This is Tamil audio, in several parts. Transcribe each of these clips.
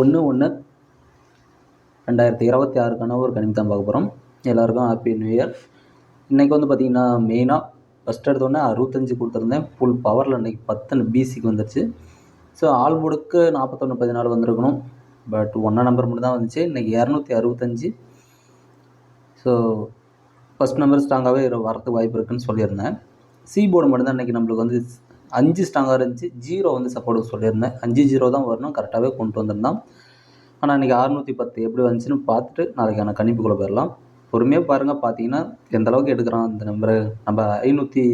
ஒன்று ஒன்று ரெண்டாயிரத்தி இருபத்தி ஆறுக்கான ஒரு கணிப்பு தான் பார்க்க போகிறோம் எல்லாருக்கும் ஹாப்பி நியூ இயர் இன்றைக்கி வந்து பார்த்திங்கன்னா மெயினாக ஃபஸ்ட் எடுத்தோடனே அறுபத்தஞ்சு கொடுத்துருந்தேன். ஃபுல் பவரில் இன்றைக்கி பத்து பிசிக்கு வந்துருச்சு. ஸோ ஆல் முடுக்கு நாற்பத்தொன்று பதினாலு வந்திருக்கணும். பட் ஒன்றா நம்பர் மட்டும் தான் வந்துச்சு. இன்றைக்கி இரநூத்தி அறுபத்தஞ்சு. ஸோ ஃபஸ்ட் நம்பர் ஸ்ட்ராங்காகவே வரதுக்கு வாய்ப்பு இருக்குன்னு சொல்லியிருந்தேன். சி போர்டு மட்டும்தான் இன்றைக்கி நம்மளுக்கு வந்து அஞ்சு ஸ்ட்ராங்காக இருந்துச்சு. ஜீரோ வந்து சப்போர்ட் சொல்லியிருந்தேன். அஞ்சு ஜீரோ தான் வரணும். கரெக்டாகவே கொண்டு வந்திருந்தான். ஆனால் இன்றைக்கி அறுநூற்றி பத்து எப்படி வந்துச்சுன்னு பார்த்துட்டு நாளைக்கான கணிப்புக்குள்ளே போயிடலாம். பொறுமையாக பாருங்கள் பார்த்தீங்கன்னா எந்த அளவுக்கு எடுக்கிறான் அந்த நம்பரு நம்ம ஐநூற்றி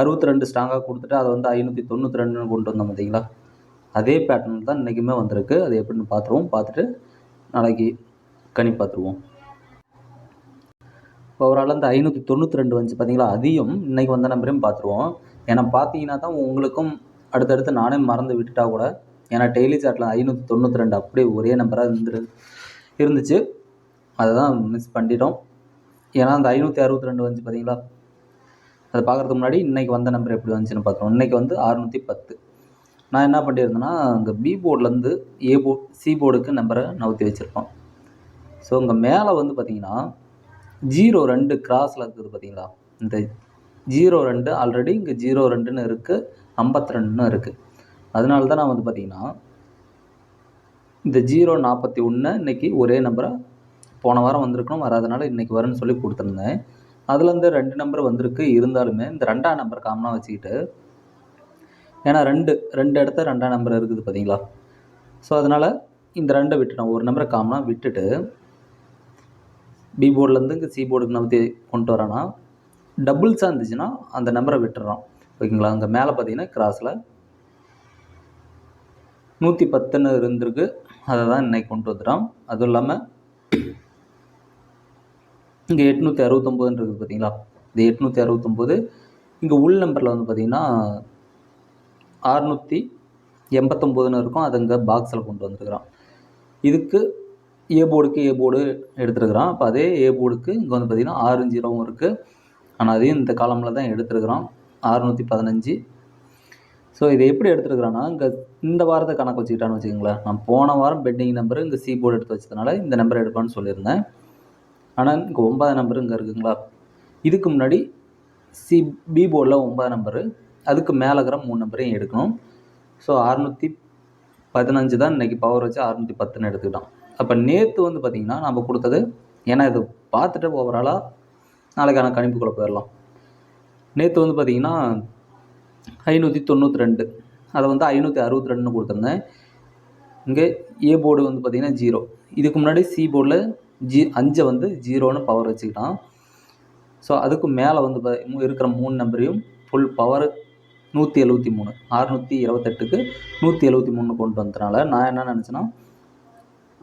அறுபத்தி ரெண்டு ஸ்ட்ராங்காக கொடுத்துட்டு அதை வந்து ஐநூற்றி தொண்ணூற்றி ரெண்டுன்னு கொண்டு வந்தோம் பார்த்தீங்களா அதே பேட்டர்ன் தான் இன்றைக்குமே வந்திருக்கு. அது எப்படின்னு பார்த்துருவோம். பார்த்துட்டு நாளைக்கு கணி பார்த்துருவோம். ஓவரால் அந்த ஐநூற்றி தொண்ணூற்றி ரெண்டு வந்துச்சு பார்த்தீங்களா அதையும் இன்றைக்கி வந்த நம்பரையும் பார்த்துருவோம். ஏன்னா பார்த்தீங்கன்னா தான் உங்களுக்கும் அடுத்தடுத்து நானே மறந்து விட்டுட்டா கூட ஏன்னா டெய்லி சாட்டில் ஐநூற்றி தொண்ணூற்றி ரெண்டு அப்படியே ஒரே நம்பராக இருந்து இருந்துச்சு. அதை தான் மிஸ் பண்ணிட்டோம். ஏன்னா அந்த ஐநூற்றி அறுபத்தி ரெண்டு வந்துச்சு பார்த்தீங்களா அதை பார்க்குறதுக்கு முன்னாடி இன்றைக்கி வந்த நம்பர் எப்படி வந்துச்சுன்னு பார்க்குறோம் இன்றைக்கி வந்து அறுநூற்றி பத்து. நான் என்ன பண்ணியிருந்தேன்னா இங்கே பி போர்ட்லேருந்து ஏ போர்ட் சி போர்டுக்கு நம்பரை நவுத்தி வச்சுருப்போம் ஸோ இங்கே மேலே வந்து பார்த்தீங்கன்னா ஜீரோ ரெண்டு கிராஸில் இருக்குது பார்த்தீங்களா இந்த ஜீரோ ரெண்டு ஆல்ரெடி இங்கே ஜீரோ ரெண்டுன்னு இருக்குது ஐம்பத்தி ரெண்டுன்னு இருக்குது அதனால தான் நான் வந்து பார்த்திங்கன்னா இந்த ஜீரோ நாற்பத்தி ஒன்று இன்றைக்கி ஒரே நம்பரை போன வாரம் வந்திருக்கணும் வராதனால இன்றைக்கி வரும்னு சொல்லி கொடுத்துருந்தேன். அதுலேருந்து ரெண்டு நம்பர் வந்திருக்கு. இருந்தாலுமே இந்த ரெண்டாம் நம்பர் காமனாக வச்சுக்கிட்டு ஏன்னா ரெண்டு ரெண்டு இடத்த ரெண்டாம் நம்பர் இருக்குது பார்த்தீங்களா ஸோ அதனால் இந்த ரெண்டை விட்டுட்டோம் ஒரு நம்பரை காமனாக விட்டுட்டு பி போர்ட்லேருந்து இங்கே சி போர்டுக்கு நம்பி கொண்டு வரேன்னா டபுள்ஸாக இருந்துச்சுன்னா அந்த நம்பரை விட்டுறோம் ஓகேங்களா? அங்கே மேலே பார்த்தீங்கன்னா கிராஸில் நூற்றி பத்துன்னு இருந்திருக்கு. அதை தான் இன்னைக்கு கொண்டு வந்துட்டோம். அதுவும் இல்லாமல் இங்கே எட்நூற்றி அறுபத்தொம்போதுன்னு இருக்குது பார்த்தீங்களா இது எட்நூற்றி அறுபத்தொம்போது இங்கே உள் நம்பரில் வந்து பார்த்திங்கன்னா அறுநூற்றி எண்பத்தொம்போதுன்னு இருக்கும். அது இங்கே பாக்ஸில் கொண்டு வந்துருக்குறான் இதுக்கு ஏ போர்டுக்கு ஏ போர்டு எடுத்துருக்குறான் அப்போ அதே ஏ போர்டுக்கு இங்கே வந்து பார்த்திங்கன்னா ஆறு ஜீரோவும் இருக்குது ஆனால் அதையும் இந்த காலமில் தான் எடுத்துருக்குறோம். அறுநூற்றி பதினஞ்சு. ஸோ இதை எப்படி எடுத்துருக்குறான்னா இங்கே இந்த வாரத்தை கணக்கு வச்சுக்கிட்டான்னு வச்சுக்கோங்களேன். நான் போன வாரம் பெட்டிங் நம்பரு இங்கே சி போர்டு எடுத்து வச்சதுனால இந்த நம்பர் எடுப்பான்னு சொல்லியிருந்தேன். ஆனால் இங்கே ஒன்பதாம் நம்பர் இங்கே இருக்குங்களா? இதுக்கு முன்னாடி சி பி போர்டில் ஒன்பதாம் நம்பரு அதுக்கு மேலே இருக்கிற மூணு நம்பரையும் எடுக்கணும். ஸோ அறுநூற்றி பதினஞ்சு தான் இன்றைக்கி பவர் வச்சு அறுநூற்றி பத்துன்னு எடுத்துக்கிட்டோம். அப்போ நேற்று வந்து பார்த்திங்கன்னா நம்ம கொடுத்தது ஏன்னா இது பார்த்துட்டு ஓவராலாக நாளைக்கான கணிப்புக்குள்ளே போயிடலாம் நேற்று வந்து பார்த்திங்கன்னா ஐநூற்றி தொண்ணூற்றி ரெண்டு. அதை வந்து ஐநூற்றி அறுபத்தி ரெண்டுன்னு கொடுத்துருந்தேன். இங்கே ஏ போர்டு வந்து பார்த்திங்கன்னா ஜீரோ இதுக்கு முன்னாடி சி போர்டில் ஜி அஞ்சை வந்து ஜீரோன்னு பவர் வச்சுக்கிட்டான். ஸோ அதுக்கு மேலே வந்து ப இருக்கிற மூணு நம்பரையும் ஃபுல் பவர் நூற்றி எழுபத்தி மூணு. அறுநூற்றி இருபத்தெட்டுக்கு நூற்றி எழுபத்தி மூணு கொண்டு வந்ததுனால நான் என்ன நினச்சேன்னா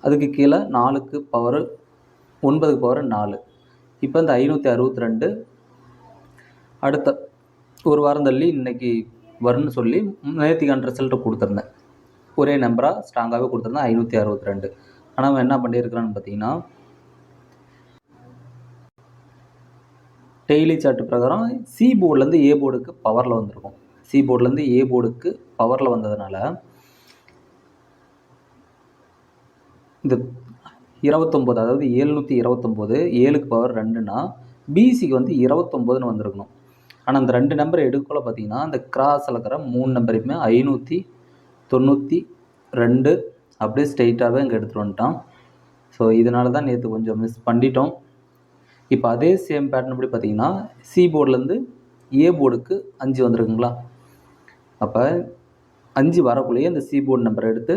அதுக்கு கீழே நாலுக்கு பவர் ஒன்பதுக்கு பவர் நாலு. இப்போ இந்த ஐநூற்றி அறுபத்தி ரெண்டு அடுத்த ஒரு வாரம் தள்ளி இன்றைக்கி வரும்னு சொல்லி நேற்றுக்கான ரிசல்ட்டை கொடுத்துருந்தேன். ஒரே நம்பராக ஸ்ட்ராங்காகவே கொடுத்துருந்தேன் ஐநூற்றி அறுபத்தி ரெண்டு ஆனால் அவன் என்ன பண்ணியிருக்கிறான்னு பார்த்தீங்கன்னா டெய்லி சார்ட் பிரகாரம் சி போர்ட்லேருந்து ஏ போர்டுக்கு பவரில் வந்திருக்கும். சி போர்ட்லேருந்து ஏ போர்டுக்கு பவரில் வந்ததுனால இந்த இருபத்தொம்போது அதாவது ஏழ்நூற்றி இருபத்தொம்போது ஏழுக்கு பவர் ரெண்டுனா பிசிக்கு வந்து இருபத்தொம்போதுன்னு வந்திருக்கணும். ஆனால் அந்த ரெண்டு நம்பர் எடுக்கல பார்த்தீங்கன்னா அந்த கிராஸில் இருக்கிற மூணு நம்பரையுமே ஐநூற்றி தொண்ணூற்றி ரெண்டு அப்படியே ஸ்ட்ரெயிட்டாகவே இங்கே எடுத்துகிட்டு வந்துட்டான். ஸோ இதனால தான் நேற்று கொஞ்சம் மிஸ் பண்ணிட்டோம். இப்போ அதே சேம் பேட்டர்ன் எப்படி பார்த்தீங்கன்னா சி போர்ட்லேருந்து ஏ போர்டுக்கு அஞ்சு வந்திருக்குங்களா? அப்போ அஞ்சு வரக்குள்ளேயே இந்த சி போர்டு நம்பரை எடுத்து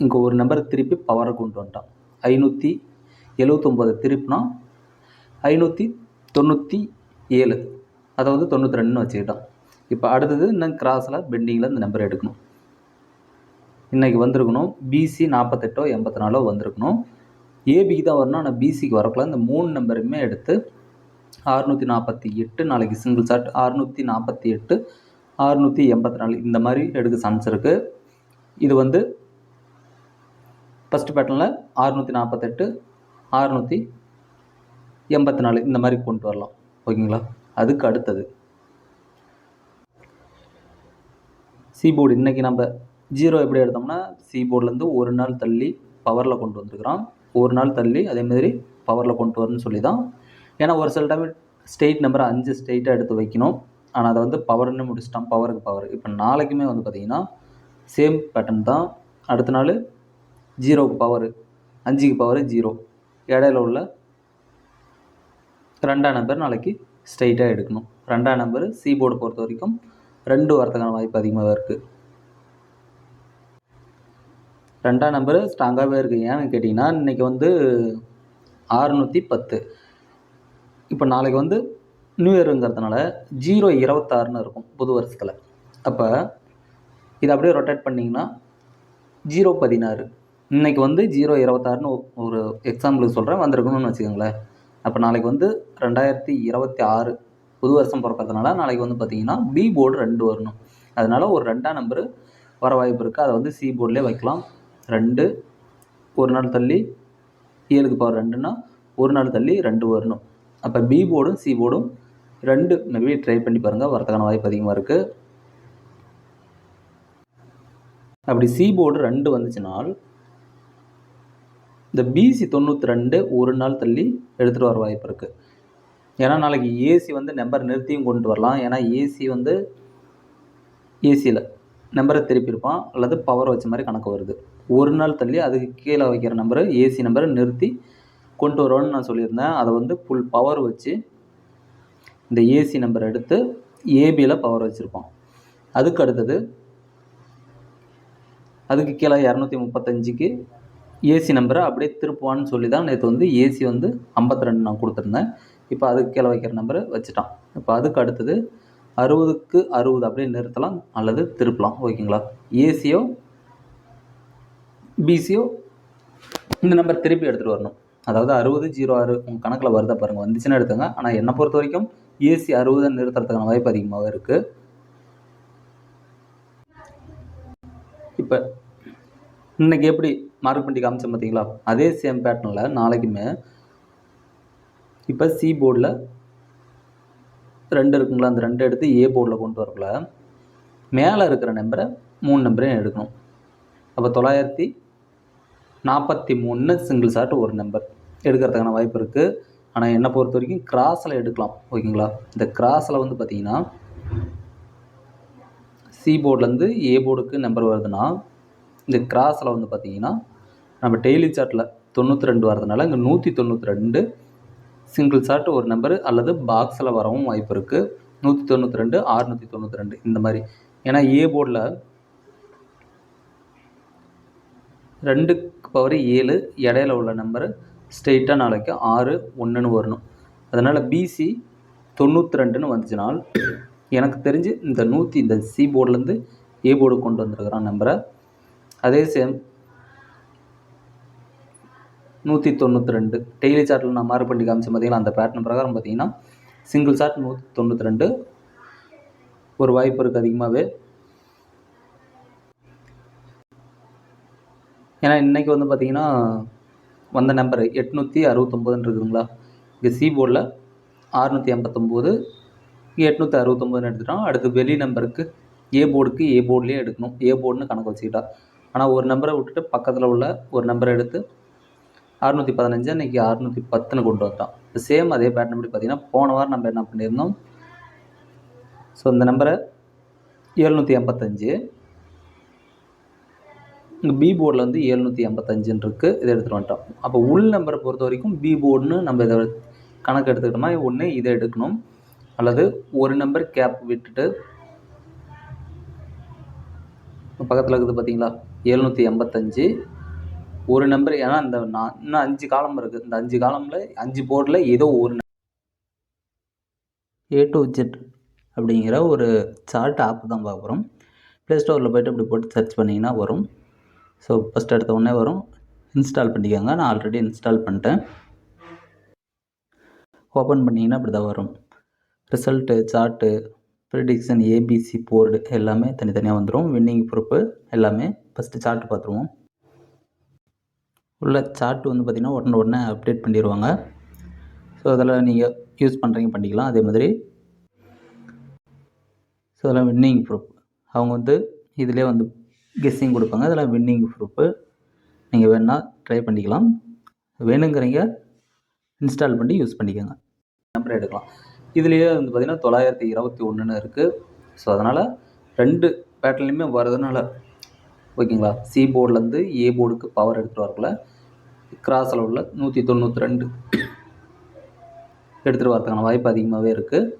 இங்கே ஒரு நம்பர் திருப்பி பவரை கொண்டு வந்துட்டான். ஐநூற்றி எழுவத்தொம்போது திருப்பினா ஐநூற்றி தொண்ணூற்றி ஏழு. அதை வந்து தொண்ணூற்றி ரெண்டுன்னு வச்சுக்கிட்டோம். இப்போ அடுத்தது இன்னும் கிராஸில் பெண்டிங்கில் இந்த நம்பர் எடுக்கணும். இன்றைக்கி வந்திருக்கணும். பிசி நாற்பத்தெட்டோ எண்பத்தி நாலோ வந்திருக்கணும். ஏபிக்கு தான் வரணும். ஆனால் பிசிக்கு வரக்குள்ள இந்த மூணு நம்பருமே எடுத்து அறுநூற்றி நாற்பத்தி எட்டு நாளைக்கு சிங்கிள் சாட் அறுநூற்றி நாற்பத்தி எட்டு அறுநூற்றி எண்பத்தி நாலு இந்த மாதிரி எடுக்க சான்ஸ் இருக்குது இது வந்து ஃபஸ்ட்டு பேட்டர்னில் அறுநூற்றி நாற்பத்தெட்டு அறுநூற்றி எண்பத்தி நாலு இந்த மாதிரி கொண்டு வரலாம். ஓகேங்களா? அதுக்கு அடுத்தது. சீபோர்டு இன்றைக்கி நம்ம ஜீரோ எப்படி எடுத்தோம்னா சிபோர்ட்லேருந்து ஒரு நாள் தள்ளி பவரில் கொண்டு வந்துருக்குறான் ஒரு நாள் தள்ளி அதேமாதிரி பவரில் கொண்டு வரணும்னு சொல்லி தான் ஏன்னா ஒரு சில டைம் ஸ்டேட் நம்பர் அஞ்சு ஸ்டேட்டாக எடுத்து வைக்கணும். ஆனால் அதை வந்து பவர்னு முடிச்சிட்டான் பவருக்கு பவர் இப்போ நாளைக்குமே வந்து பார்த்திங்கன்னா சேம் பேட்டர்ன் தான். அடுத்த நாள் ஜீரோவுக்கு பவரு அஞ்சுக்கு பவரு ஜீரோ. இடையில உள்ள ரெண்டாம் நம்பர் நாளைக்கு ஸ்ட்ரைட்டாக எடுக்கணும். ரெண்டாம் நம்பர் சி போர்டு பொறுத்த வரைக்கும் ரெண்டு வரத்துக்கான வாய்ப்பு அதிகமாக இருக்குது ரெண்டாம் நம்பரு ஸ்ட்ராங்காகவே இருக்குது ஏன்னு கேட்டிங்கன்னா இன்றைக்கி வந்து ஆறுநூற்றி பத்து. இப்போ நாளைக்கு வந்து நியூ இயருங்கிறதுனால ஜீரோ இருபத்தாறுன்னு இருக்கும் புது வருஷத்தில். அப்போ இதை அப்படியே ரொட்டேட் பண்ணிங்கன்னா ஜீரோ பதினாறு. இன்றைக்கி வந்து ஜீரோ இருபத்தாறுன்னு ஒரு எக்ஸாம்பிளுக்கு சொல்கிறேன் வந்திருக்கணும்னு வச்சுக்கோங்களேன். அப்போ நாளைக்கு வந்து ரெண்டாயிரத்தி இருபத்தி ஆறு புது வருஷம் பிறக்கிறதுனால நாளைக்கு வந்து பார்த்திங்கன்னா பி போர்டு ரெண்டு வரணும். அதனால் ஒரு ரெண்டாம் நம்பரு வர வாய்ப்பு இருக்குது அதை வந்து சி போர்டிலே வைக்கலாம். ரெண்டு ஒரு நாள் தள்ளி ஏழுக்கு பவர் ரெண்டுன்னா ஒரு நாள் தள்ளி ரெண்டு வரணும். அப்போ பி போர்டும் சி போர்டும் ரெண்டு மேபி ட்ரை பண்ணி பாருங்கள் வரதுக்கான வாய்ப்பு அதிகமாக இருக்குது அப்படி சி போர்டு ரெண்டு வந்துச்சுனால் இந்த பிசி தொண்ணூற்றி ரெண்டு ஒரு நாள் தள்ளி எடுத்துகிட்டு வர வாய்ப்பு இருக்குது ஏன்னா நாளைக்கு ஏசி வந்து நம்பர் நிறுத்தியும் கொண்டு வரலாம். ஏன்னா ஏசி வந்து ஏசியில் நம்பரை திருப்பியிருப்பான். அல்லது பவர் வச்ச மாதிரி கணக்கு வருது. ஒரு நாள் தள்ளி அதுக்கு கீழே வைக்கிற நம்பரை ஏசி நம்பரை நிறுத்தி கொண்டு வரோன்னு நான் சொல்லியிருந்தேன். அதை வந்து ஃபுல் பவர் வச்சு இந்த ஏசி நம்பர் எடுத்து ஏபியில் பவர் வச்சுருப்பான். அதுக்கு அடுத்தது அதுக்கு கீழே இரநூத்தி முப்பத்தஞ்சுக்கு ஏசி நம்பரை அப்படியே திருப்புவான்னு சொல்லி தான் நேற்று வந்து ஏசி வந்து ஐம்பத்தி ரெண்டு நான் கொடுத்துருந்தேன். இப்போ அதுக்கு கீழே வைக்கிற நம்பரை வச்சுட்டான். இப்போ அதுக்கு அடுத்தது அறுபதுக்கு அறுபது அப்படியே நிறுத்தலாம் அல்லது திருப்பலாம். ஓகேங்களா? ஏசியோ பிசியோ இந்த நம்பர் திருப்பி எடுத்துகிட்டு வரணும். அதாவது அறுபது ஜீரோ ஆறு உங்கள் கணக்கில் வருதா பாருங்கள் வந்துச்சுன்னா எடுத்துங்க ஆனால் என்னை பொறுத்த வரைக்கும் ஏசி அறுபதை நிறுத்துறதுக்கான வாய்ப்பு அதிகமாக இருக்குது இப்போ இன்றைக்கி எப்படி மார்க் பண்ணி காமிச்சேன் பார்த்தீங்களா அதே சேம் பேட்டர்னில் நாளைக்குமே இப்போ சி போர்டில் ரெண்டு இருக்குங்களா? அந்த ரெண்டு எடுத்து ஏ போர்டில் கொண்டு வரக்குள்ள மேலே இருக்கிற நம்பரை மூணு நம்பரையும் எடுக்கணும். அப்போ தொள்ளாயிரத்தி நாற்பத்தி மூணு சிங்கிள் ஷாட் ஒரு நம்பர் எடுக்கிறதுக்கான வாய்ப்பு இருக்குது ஆனால் என்னை பொறுத்த வரைக்கும் கிராஸில் எடுக்கலாம். ஓகேங்களா இந்த கிராஸில் வந்து பார்த்தீங்கன்னா சி போர்ட்லேருந்து ஏ போர்டுக்கு நம்பர் வருதுன்னா இந்த கிராஸில் வந்து பார்த்தீங்கன்னா நம்ம டெய்லி சார்ட்டில் தொண்ணூற்றி ரெண்டு வரதுனால இங்கே நூற்றி தொண்ணூற்றி ரெண்டு சிங்கிள் சார்ட் ஒரு நம்பர் அல்லது பாக்ஸில் வரவும் வாய்ப்பு இருக்குது நூற்றி தொண்ணூற்றி ரெண்டு ஆறுநூற்றி தொண்ணூற்றி ரெண்டு இந்த மாதிரி. ஏன்னா ஏ போர்டில் ரெண்டுக்கு பவர் ஏழு இடையில உள்ள நம்பரு ஸ்ட்ரெயிட்டாக நாளைக்கு ஆறு ஒன்றுன்னு வரணும். அதனால் பிசி தொண்ணூற்றி ரெண்டுன்னு வந்துச்சுனால் எனக்கு தெரிஞ்சு இந்த நூற்றி இந்த சி போர்ட்லேருந்து ஏ போர்டு கொண்டு வந்திருக்கிறான் நம்பரை அதே சேம் நூற்றி தொண்ணூற்றி ரெண்டு டெய்லி சார்ட்டில் நான் மாறு பண்ணி காமிச்சு பார்த்தீங்கன்னா அந்த பேட்டர்ன் பிரகாரம் பார்த்தீங்கன்னா சிங்கிள் சார்ட் நூற்றி தொண்ணூற்றி ரெண்டு ஒரு வாய்ப்பு இருக்குது அதிகமாகவே ஏன்னா இன்றைக்கி வந்து பார்த்திங்கன்னா வந்த நம்பர் எட்நூற்றி அறுபத்தொம்போதுன்னு இருக்குதுங்களா. இங்கே சி போர்டில் அறுநூற்றி எண்பத்தொம்போது எட்நூற்றி அறுபத்தொம்போதுன்னு எடுத்துட்டோம். அடுத்து வெளி நம்பருக்கு ஏ போர்டுக்கு ஏ போர்ட்லேயே எடுக்கணும். ஏ போர்டுன்னு கணக்கு வச்சுக்கிட்டா. ஆனால் ஒரு நம்பரை விட்டுட்டு பக்கத்தில் உள்ள ஒரு நம்பரை எடுத்து அறுநூற்றி பதினஞ்சு இன்றைக்கி அறுநூற்றி பத்துன்னு கொண்டு வந்துட்டோம் சேம் அதே பேட்டர்ன் படி பார்த்திங்கன்னா போன வாரம் நம்ம என்ன பண்ணியிருந்தோம்? ஸோ இந்த நம்பரை எழுநூற்றி எண்பத்தஞ்சு. இங்கே பி போர்டில் வந்து எழுநூற்றி எண்பத்தஞ்சுன்னு இருக்குது இதை எடுத்துகிட்டு வந்துட்டோம். அப்போ உள் நம்பரை பொறுத்த வரைக்கும் பி போர்டுன்னு நம்ம இதை கணக்கு எடுத்துக்கிட்டோம்னா ஒன்று இதை எடுக்கணும். அல்லது ஒரு நம்பர் கேப் விட்டுட்டு பக்கத்தில் இருக்குது பார்த்தீங்களா எழுநூற்றி எண்பத்தஞ்சு. ஒரு நம்பர் ஏன்னா இந்த நான் இன்னும் அஞ்சு காலம் இருக்குது இந்த அஞ்சு காலமில் அஞ்சு போர்டில் ஏதோ ஒரு ஏ டு ஜெட் அப்படிங்கிற ஒரு சார்ட் ஆப் தான் பார்க்க போகிறோம் ப்ளே ஸ்டோரில் போய்ட்டு இப்படி போட்டு சர்ச் பண்ணிங்கன்னா வரும். ஸோ ஃபஸ்ட் எடுத்த உடனே வரும். இன்ஸ்டால் பண்ணிக்கோங்க. நான் ஆல்ரெடி இன்ஸ்டால் பண்ணிட்டேன். ஓப்பன் பண்ணிங்கன்னா இப்படி தான் வரும் result chart prediction A B C board எல்லாமே தனித்தனியாக வந்துடும் வின்னிங் ப்ரூப்பு எல்லாமே ஃபஸ்ட்டு சார்ட்டு பார்த்துருவோம். உள்ள சார்ட் வந்து பார்த்திங்கன்னா உடனே உடனே அப்டேட் பண்ணிடுவாங்க ஸோ அதில் நீங்கள் யூஸ் பண்ணுறீங்க பண்ணிக்கலாம். அதே மாதிரி ஸோ அதெல்லாம் வின்னிங் ப்ரூஃப் அவங்க வந்து இதிலே வந்து கெஸ்ஸிங் கொடுப்பாங்க. அதெல்லாம் வின்னிங் ப்ரூஃபு நீங்கள் வேணால் ட்ரை பண்ணிக்கலாம். வேணுங்கிறீங்க இன்ஸ்டால் பண்ணி யூஸ் பண்ணிக்கோங்க. நம்பர் எடுக்கலாம். இதுலேயே வந்து பார்த்திங்கன்னா தொள்ளாயிரத்தி இருபத்தி ஒன்றுன்னு இருக்குது ஸோ அதனால் ரெண்டு பேட்டர்லையுமே வரதுனால ஓகேங்களா? சி போர்டுலேருந்து ஏ போர்டுக்கு பவர் எடுத்துகிட்டு வரக்குள்ள கிராஸ் அளவில் நூற்றி தொண்ணூற்றி ரெண்டு எடுத்துகிட்டு வரதுக்கான வாய்ப்பு அதிகமாகவே இருக்குது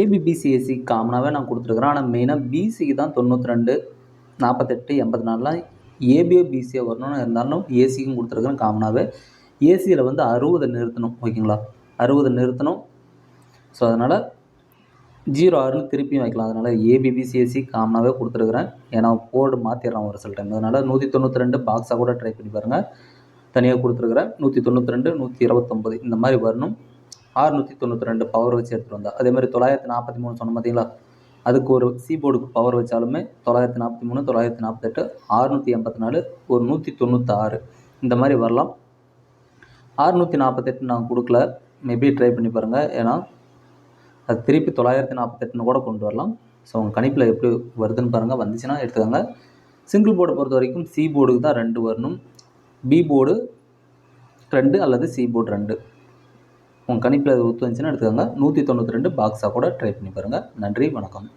ஏபிபிசிஎஸ்சி காமனாகவே நான் கொடுத்துருக்குறேன். ஆனால் மெயினாக பிசிக்கு தான் தொண்ணூற்றி ரெண்டு நாற்பத்தெட்டு எண்பத்தி நாலுலாம் ஏபிஓ பிசிஓ வரணும்னு இருந்தாலும் ஏசிக்கும் கொடுத்துருக்குறேன் காமனாகவே ஏசியில் வந்து அறுபது நிறுத்தணும் ஓகேங்களா? அறுபது நிறுத்தணும். ஸோ அதனால் ஜீரோ ஆறுன்னு திருப்பியும் வைக்கலாம். அதனால் ஏபிபிசிஎஸ்சி காமனாகவே கொடுத்துருக்குறேன். ஏன்னா போர்டு மாற்றிடுறான் ஒரு சில டைம் அதனால் நூற்றி தொண்ணூற்றி ரெண்டு பாக்ஸாக கூட ட்ரை பண்ணி பாருங்கள் தனியாக கொடுத்துருக்குறேன். நூற்றி தொண்ணூற்றி ரெண்டு நூற்றி இருபத்தொம்பது இந்த மாதிரி வரணும். ஆறுநூற்றி தொண்ணூற்றி ரெண்டு பவர் வச்சு எடுத்துகிட்டு வந்தா. அதேமாதிரி தொள்ளாயிரத்தி நாற்பத்தி மூணு சொன்ன பார்த்தீங்களா அதுக்கு ஒரு சி போர்டுக்கு பவர் வச்சாலுமே தொள்ளாயிரத்தி நாற்பத்தி மூணு தொள்ளாயிரத்தி நாற்பத்தெட்டு ஆறுநூற்றி எண்பத்தி நாலு ஒரு நூற்றி தொண்ணூற்றாறு இந்த மாதிரி வரலாம். ஆறுநூற்றி நாற்பத்தெட்டு நான் கொடுக்கல. மேபி ட்ரை பண்ணி பாருங்கள் ஏன்னா அது திருப்பி தொள்ளாயிரத்தி நாற்பத்தெட்டுன்னு கூட கொண்டு வரலாம். ஸோ உங்கள் கணிப்பில் எப்படி வருதுன்னு பாருங்கள் வந்துச்சுன்னா எடுத்துக்கோங்க. சிங்கிள் போர்டை பொறுத்த வரைக்கும் சி போர்டுக்கு தான் ரெண்டு வரணும். பி போர்டு ரெண்டு அல்லது சி போர்டு ரெண்டு. உங்கள் கணிப்பில் அது ஒத்து வந்துச்சுன்னா எடுத்துக்கோங்க. நூற்றி தொண்ணூற்றி ரெண்டு பாக்ஸாக கூட ட்ரை பண்ணி பாருங்கள் நன்றி வணக்கம்.